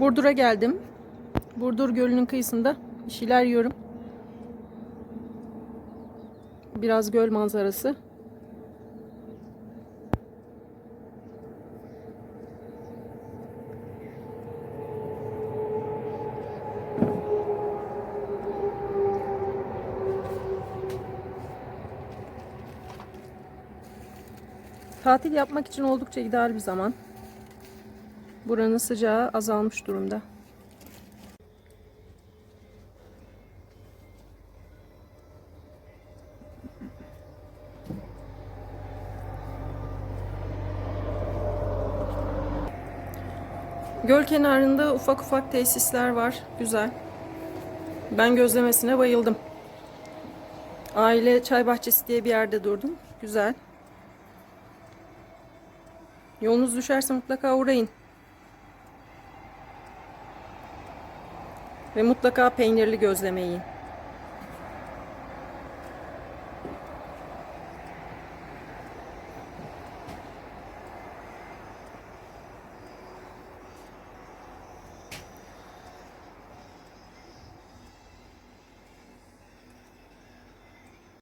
Burdur'a geldim. Burdur Gölü'nün kıyısında bir şeyler yiyorum. Biraz göl manzarası. Tatil yapmak için oldukça ideal bir zaman. Buranın sıcağı azalmış durumda. Göl kenarında ufak ufak tesisler var. Güzel. Ben gözlemesine bayıldım. Aile çay bahçesi diye bir yerde durdum. Güzel. Yolunuz düşerse mutlaka uğrayın. Ve mutlaka peynirli gözleme.